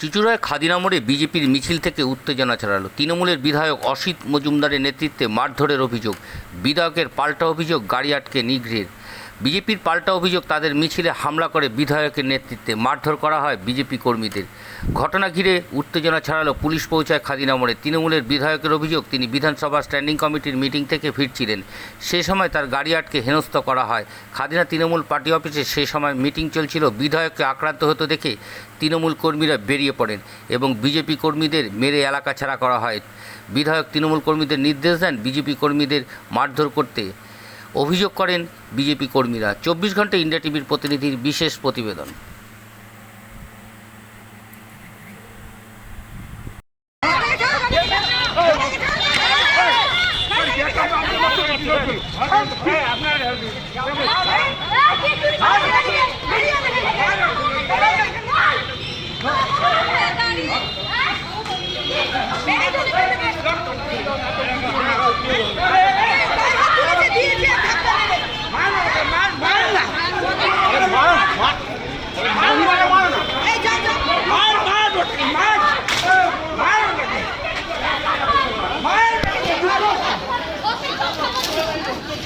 চুচুড়ায় খাদিনা মোড়ে বিজেপির মিছিল থেকে উত্তেজনা ছড়ালো। তৃণমূলের বিধায়ক অসিত মজুমদারের নেতৃত্বে মারধরের অভিযোগ। বিধায়কের পাল্টা অভিযোগ, গাড়ি আটকে নিগৃহের বিজেপির পাল্টা অভিযোগ তাদের মিছিলে হামলা করে বিধায়কের নেতৃত্বে মারধর করা হয় বিজেপি কর্মীদের। ঘটনা ঘিরে উত্তেজনা ছড়ালো পুলিশ পৌঁছায় খাদিনা মোড়ে। তৃণমূলের বিধায়কের অভিযোগ, তিনি বিধানসভা স্ট্যান্ডিং কমিটির মিটিং থেকে ফিরছিলেন। সে সময় তার গাড়ি আটকে হেনস্থ করা হয়। খাদিনা তৃণমূল পার্টি অফিসে সে সময় মিটিং চলছিল। বিধায়ককে আক্রান্ত হতে দেখে তৃণমূল কর্মীরা বেরিয়ে পড়েন এবং বিজেপি কর্মীদের মেরে এলাকা ছাড়া করা হয়। বিধায়ক তৃণমূল কর্মীদের নির্দেশ দেন বিজেপি কর্মীদের মারধর করতে। অভিযোগ করেন বিজেপি কর্মীরা। চব্বিশ ঘণ্টা ইন্ডিয়া টিভির প্রতিনিধির বিশেষ প্রতিবেদন।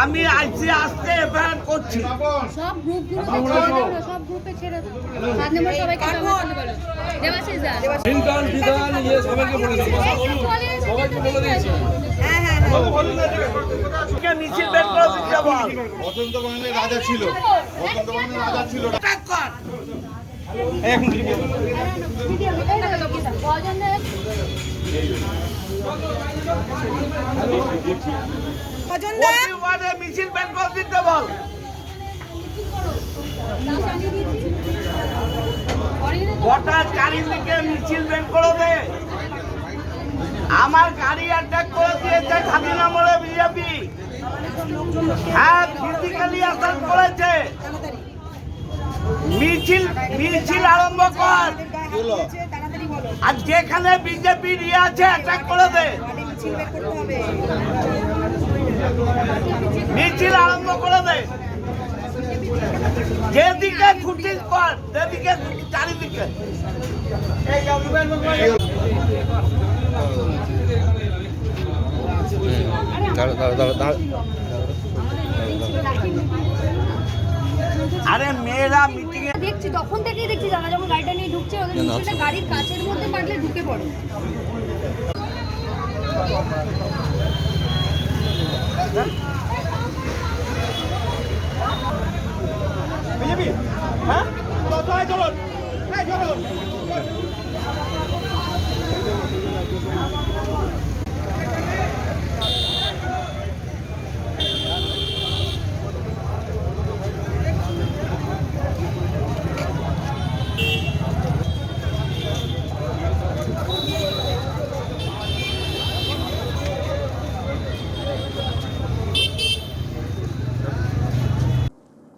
আমি আজকে আসতে এফআইআর করছি সব গ্রুপ গ্রুপে ছেড়ে দাও না, সব গ্রুপে ছেড়ে দাও সাত নম্বর সবাইকে বলো দেবাশিস দা বিধান ইয়ে সবাইকে বলে দেবো সবাইকে বলে দিয়েছি কে মিছিল বের করে দিতে বল বসন্ত বাগানের রাজা ছিল বসন্ত রাজা ছিল মিছিল বের করে দিতে বল। চারিদিকে মিছিল করে দে। আমার গাড়ি অ্যাটাক করে দিয়েছে খাদিনা মোড়ে বিজেপি হ্যাঁ ফিজিক্যালি অ্যাটাক করেছে। মিছিল মিছিল আরম্ভ কর। আর যেখানে বিজেপি ইয়ে আছে অ্যাটাক করে দে। মিছিল আরম্ভ করে দে। যেদিকে খুঁটি কর সেদিকে চারিদিকে। আরে মেয়েরা মিটিং এ দেখছি তখন থেকেই দেখছি যারা যখন গাড়িটা নিয়ে ঢুকছে ওদের নিচেটা গাড়ির কাছের মধ্যে পারলে ঢুকে পড়ে। হ্যাঁ?